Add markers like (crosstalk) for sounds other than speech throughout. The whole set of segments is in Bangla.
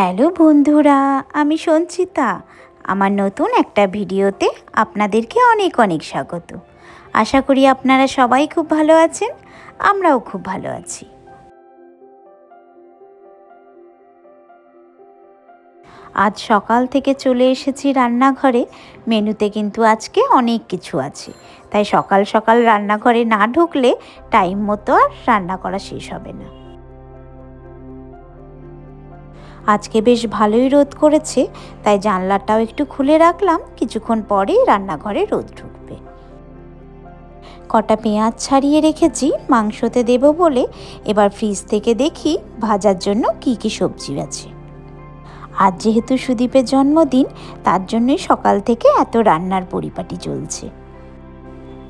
হ্যালো বন্ধুরা, আমি সঞ্চিতা। আমার নতুন একটা ভিডিওতে আপনাদেরকে অনেক অনেক স্বাগত। আশা করি আপনারা সবাই খুব ভালো আছেন, আমরাও খুব ভালো আছি। আজ সকাল থেকে চলে এসেছি রান্নাঘরে, মেনুতে কিন্তু আজকে অনেক কিছু আছে। তাই সকাল সকাল রান্নাঘরে না ঢুকলে টাইম মতো আর রান্না করা শেষ হবে না। আজকে বেশ ভালোই রোদ করেছে, তাই জানলাটাও একটু খুলে রাখলাম, কিছুক্ষণ পরেই রান্নাঘরে রোদ ঢুকবে। কটা পেঁয়াজ ছাড়িয়ে রেখেছি, মাংসতে দেব বলে, এবার ফ্রিজ থেকে দেখি ভাজার জন্য কি কি সবজি আছে। আজ যেহেতু সুদীপের জন্মদিন, তার জন্যই সকাল থেকে এত রান্নার পরিপাটি চলছে।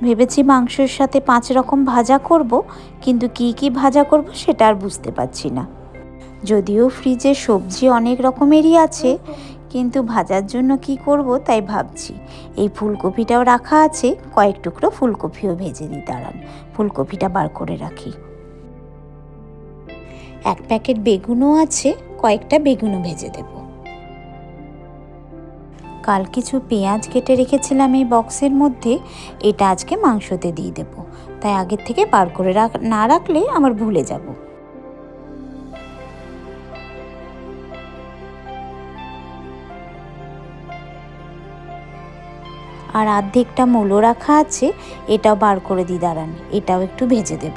ভেবেছি মাংসের সাথে পাঁচ রকম ভাজা করব, কিন্তু কি কি ভাজা করব সেটা আর বুঝতে পারছি না। যদিও ফ্রিজে সবজি অনেক রকমেরই আছে, কিন্তু ভাজার জন্য কি করব তাই ভাবছি। এই ফুলকপিটাও রাখা আছে, কয়েক টুকরো ফুলকপিও ভেজে দিই দাঁড়ান। ফুলকপিটা বার করে রাখি। এক প্যাকেট বেগুনও আছে, কয়েকটা বেগুনও ভেজে দেব। কাল কিছু পেঁয়াজ কেটে রেখেছিলাম এই বক্সের মধ্যে, এটা আজকে মাংসতে দিয়ে দেব। তাই আগের থেকে বার করে রাখ, না রাখলে আমার ভুলে যাব। আর অর্ধেকটা মূলো রাখা আছে, এটাও বার করে দিই দাঁড়ান, এটাও একটু ভেজে দেব।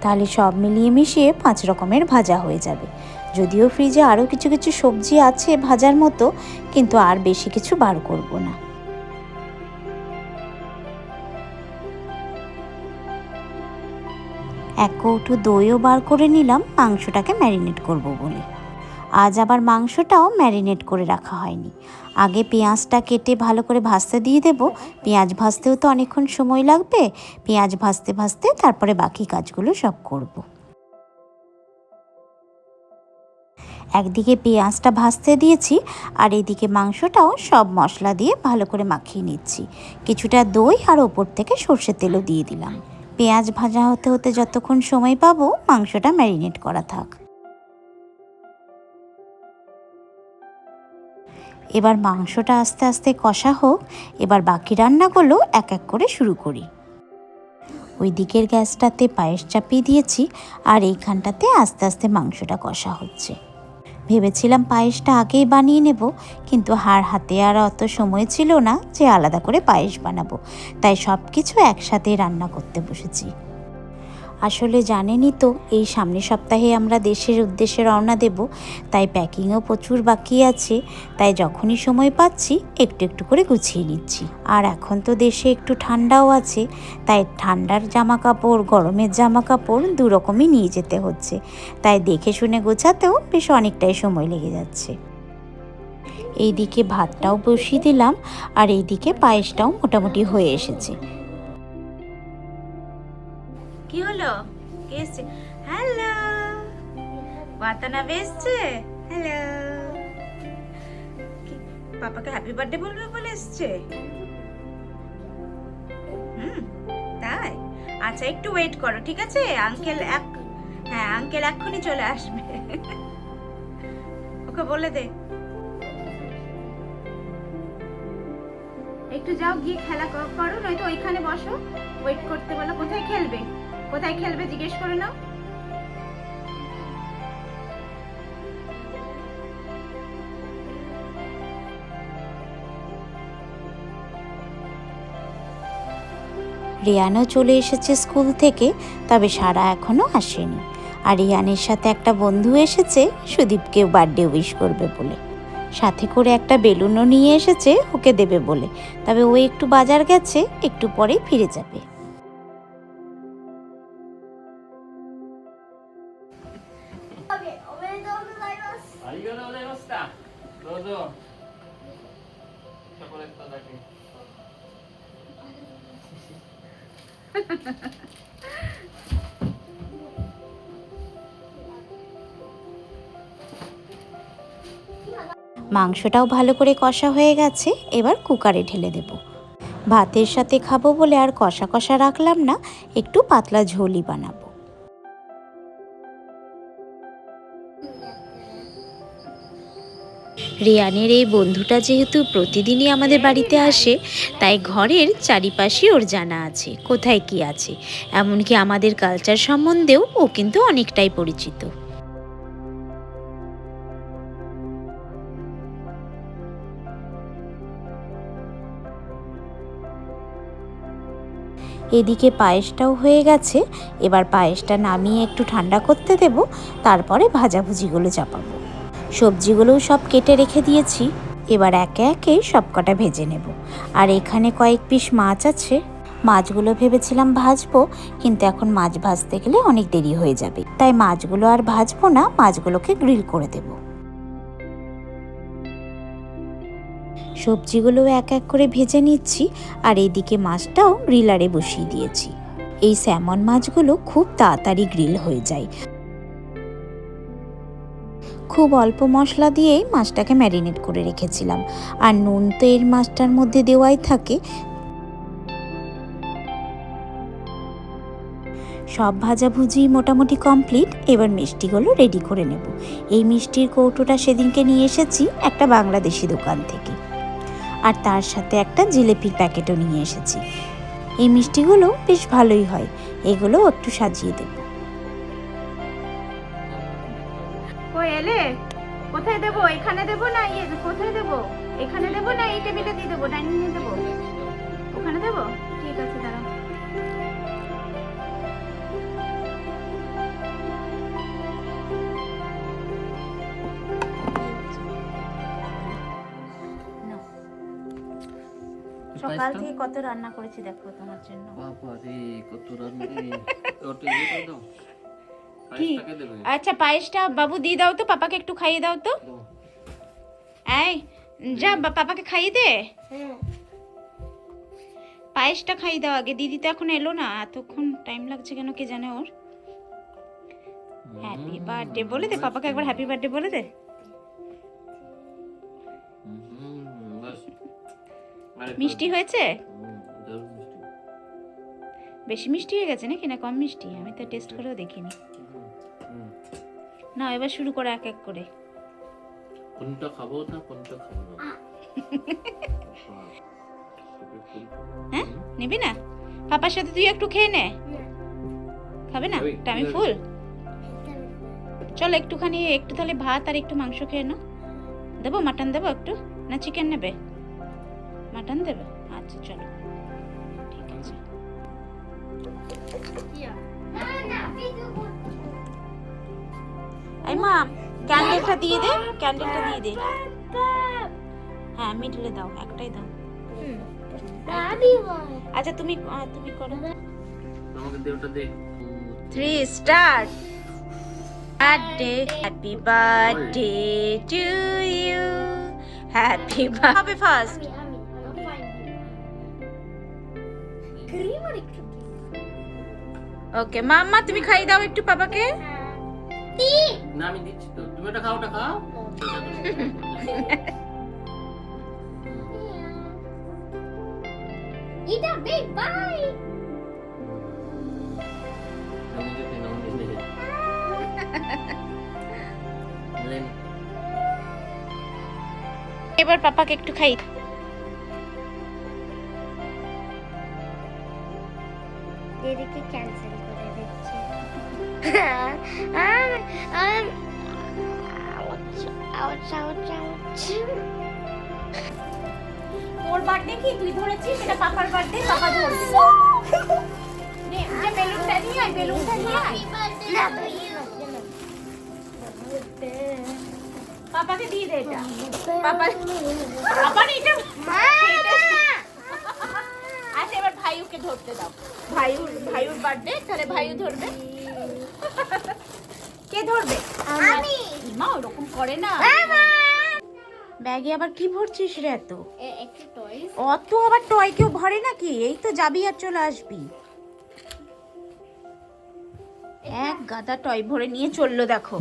তাহলে সব মিলিয়ে মিশিয়ে পাঁচ রকমের ভাজা হয়ে যাবে। যদিও ফ্রিজে আরও কিছু কিছু সবজি আছে ভাজার মতো, কিন্তু আর বেশি কিছু বার করব না। এক কৌটু দইও বার করে নিলাম, মাংসটাকে ম্যারিনেট করব বলে। আজ আবার মাংসটাও ম্যারিনেট করে রাখা হয়নি। আগে পেঁয়াজটা কেটে ভালো করে ভাজতে দিয়ে দেব। পেঁয়াজ ভাজতেও তো অনেকক্ষণ সময় লাগবে। পেঁয়াজ ভাজতে ভাজতে তারপরে বাকি কাজগুলো সব করব। একদিকে পেঁয়াজটা ভাজতে দিয়েছি, আর এদিকে মাংসটাও সব মশলা দিয়ে ভালো করে মাখিয়ে নিচ্ছি। কিছুটা দই আর ওপর থেকে সর্ষের তেলও দিয়ে দিলাম। পেঁয়াজ ভাজা হতে হতে যতক্ষণ সময় পাবো, মাংসটা ম্যারিনেট করা থাক। এবার মাংসটা আস্তে আস্তে কষা হোক, এবার বাকি রান্নাগুলো এক এক করে শুরু করি। ওই দিকের গ্যাসটাতে পায়েস চাপিয়ে দিয়েছি আর এইখানটাতে আস্তে আস্তে মাংসটা কষা হচ্ছে। ভেবেছিলাম পায়েসটা আগেই বানিয়ে নেব, কিন্তু হার হাতে আর অত সময় ছিল না যে আলাদা করে পায়েস বানাবো, তাই সব কিছু একসাথে রান্না করতে বসেছি। আসলে জানেনই তো, এই সামনের সপ্তাহে আমরা দেশের উদ্দেশ্যে রওনা দেব, তাই প্যাকিংও প্রচুর বাকি আছে, তাই যখনই সময় পাচ্ছি একটু একটু করে গুছিয়ে নিচ্ছি। আর এখন তো দেশে একটু ঠান্ডাও আছে, তাই ঠান্ডার জামা কাপড় গরমের জামা কাপড় দু রকমই নিয়ে যেতে হচ্ছে, তাই দেখে শুনে গোছাতেও বেশ অনেকটাই সময় লেগে যাচ্ছে। এইদিকে ভাতটাও বসিয়ে দিলাম, আর এইদিকে পায়েসটাও মোটামুটি হয়ে এসেছে। কি হলো? কে এসছে? হ্যালো বাতানা এসছে হ্যালো পাপাকে হ্যাপি বার্থডে বলবে বলে এসছে? হুম, তাই? আচ্ছা একটু ওয়েট করো, ঠিক আছে? আঙ্কেল এক হ্যাঁ আঙ্কেল এক্ষুনি চলে আসবে। ওকে বলে দে। একটু যাও, গিয়ে খেলা করো, নয়তো ওইখানে বসো। ওয়েট করতে বলো, কোথায় খেলবে? কোথায় খেলবে জিজ্ঞেস করে নাও রিয়ানও চলে এসেছে স্কুল থেকে, তবে সারা এখনও আসেনি। আর রিয়ানের সাথে একটা বন্ধু এসেছে সুদীপকে বার্থডে উইশ করবে বলে। সাথে করে একটা বেলুনও নিয়ে এসেছে, ওকে দেবে বলে। তবে ও একটু বাজার গেছে, একটু পরেই ফিরে যাবে। মাংসটাও ভালো করে কষা হয়ে গেছে এবার কুকারে ঢেলে দেব। ভাতের সাথে খাব বলে আর কষা কষা রাখলাম না একটু পাতলা ঝোলই বানাবো। রিয়ানের এই বন্ধুটা যেহেতু প্রতিদিনই আমাদের বাড়িতে আসে, তাই ঘরের চারিপাশে ওর জানা আছে, কোথায় কি আছে। এমনকি আমাদের কালচার সম্বন্ধেও ও কিন্তু অনেকটাই পরিচিত। এদিকে পায়েসটাও হয়ে গেছে, এবার পায়েসটা নামিয়ে একটু ঠান্ডা করতে দেব, তারপরে ভাজাভুজিগুলো চাপাবো। সবজিগুলোও সব কেটে রেখে দিয়েছি। এবার একে একে সবকটা ভেজে নেব। আর এখানে কয়েক পিস মাছ আছে। মাছগুলো ভেবেছিলাম ভাজবো, কিন্তু এখন মাছ ভাজতে গেলে অনেক দেরি হয়ে যাবে। তাই মাছগুলো আর ভাজবো না, মাছগুলোকে গ্রিল করে দেব। সবজিগুলো এক এক করে ভেজে নিচ্ছি, আর এইদিকে মাছটাও গ্রিলারে বসিয়ে দিয়েছি। এই স্যামন মাছগুলো খুব তাড়াতাড়ি গ্রিল হয়ে যায়। খুব অল্প মশলা দিয়েই মাছটাকে ম্যারিনেট করে রেখেছিলাম। আর নুন তো এর মাছটার মধ্যে দেওয়াই থাকে। সব ভাজাভুজি মোটামুটি কমপ্লিট। এবার মিষ্টিগুলো রেডি করে নেব। এই মিষ্টির কৌটোটা সেদিনকে নিয়ে এসেছি একটা বাংলাদেশি দোকান থেকে। আর তার সাথে একটা জিলেপির প্যাকেটও নিয়ে এসেছি। এই মিষ্টিগুলো বেশ ভালোই হয়। এগুলো একটু সাজিয়ে দেব কোথায় দেবো? এখানে দেবো না? ইয়ে কোথায় দেবো? এখানে দেবো না? এই টেবিলে দিয়ে দেবো ডাইনিং এ দেবো। ওখানে দেবো? ঠিক আছে দাঁড়াও। সকাল থেকে কত রান্না করেছি দেখো তোমার জন্য। বাবা রে কত রান্না। ওটা করে দাও। কি? আচ্ছা পায়েসটা বাবু দিয়ে দাও তো পাপাকে একটু খাইয়ে দাও তো। এই যা পাপাকে খাইয়ে দে। হ্যাঁ পায়েসটা খাইয়ে দাও আগে দিদি তো এখন এলো না এতক্ষণ টাইম লাগছে কেন কে জানে ওর? হ্যাপি বার্থডে বলে দে পাপাকে একবার হ্যাপি বার্থডে বলে দে। হুম, বাস। আরেকটু মিষ্টি হয়েছে? হুম, দারুণ মিষ্টি। বেশি মিষ্টি হয়ে গেছে নাকি? না কম মিষ্টি আমি তো টেস্ট করেও দেখিনি। না এবার শুরু করো এক এক করে। কোনটা খাব না কোনটা খাব না? হ্যাঁ? নিবি না? পাপার সাথে তুই একটু খেয়ে নে। খাবে না? Tummy full. চল একটুখানি একটু তাহলে ভাত আর একটু মাংস খেয়ে নাও। দেবো মাটন দেবো একটু? না চিকেন নেবে? মাটন দেবে? আচ্ছা চলো। ঠিক আছে। না না ভিডিও এই মা ক্যান্ডেলটা দিয়ে দে ক্যান্ডেলটা দিয়ে দে। হ্যাঁ মিডলে দাও একটাই দাও। আচ্ছা তুমি তুমি করো। আমাকে দে ওটা দে। Three start birthday happy birthday to you happy হবে ফার্স্ট ওকে মাম্মা তুমি খাইয়ে দাও একটু পাপাকে। টি না আমি দিচ্ছি তো। তুমি ওটা খাও ওটা খাও. (laughs) আমি যেতে না আমি লেন। এবার পাপাকে একটু খাই। দিদিকে ক্যান্সেল করে দিচ্ছি। (laughs) আউচ আউচ আউচ তোর বার্থডে কি? তুই ধরেছিস? এটা পাপার বার্থডে পাপা ধরবে। নে যে বেলুনটা নিয়ে আয় বেলুনটা নিয়ে আয়। না পাপাকে দিয়ে দে এটা। পাপা আবার এটা আচ্ছা এবার ভাইউকে ধরতে দাও। ভাইউর ভাইউর বার্থডে তাহলে ভাইউ ধরবে। কে ধরবে? আমি। মা ওরকম করে না। ব্যাগে আবার কি ভরছিস রে এত? অত আবার টয় কেউ ভরে নাকি? এই তো যাবি আর চলে আসবি। এক গাদা টয় ভরে নিয়ে চলল দেখো.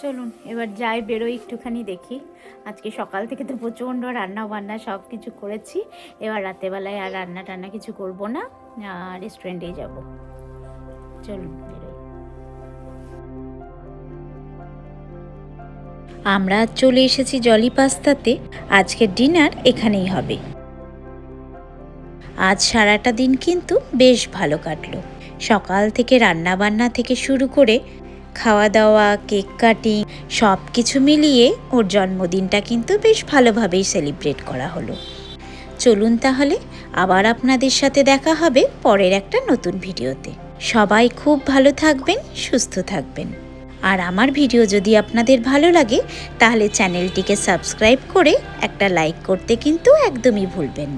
চলুন এবার যাই বেরোই একটুখানি দেখি। আজকে সকাল থেকে তো প্রচণ্ড রান্না বান্না সব কিছু করেছি। এবার রাতেবেলায় আর রান্না টান্না কিছু করব না রেস্টুরেন্টেই যাব। চলুন আমরা চলে এসেছি জলি পাস্তাতে আজকের ডিনার এখানেই হবে। আজ সারাটা দিন কিন্তু বেশ ভালো কাটলো। সকাল থেকে রান্নাবান্না থেকে শুরু করে খাওয়া দাওয়া, কেক কাটিং সব কিছু মিলিয়ে ওর জন্মদিনটা কিন্তু বেশ ভালোভাবেই সেলিব্রেট করা হলো। চলুন তাহলে আবার আপনাদের সাথে দেখা হবে পরের একটা নতুন ভিডিওতে। সবাই খুব ভালো থাকবেন, সুস্থ থাকবেন। আর আমার ভিডিও যদি আপনাদের ভালো লাগে, তাহলে চ্যানেলটিকে সাবস্ক্রাইব করে একটা লাইক করতে কিন্তু একদমই ভুলবেন।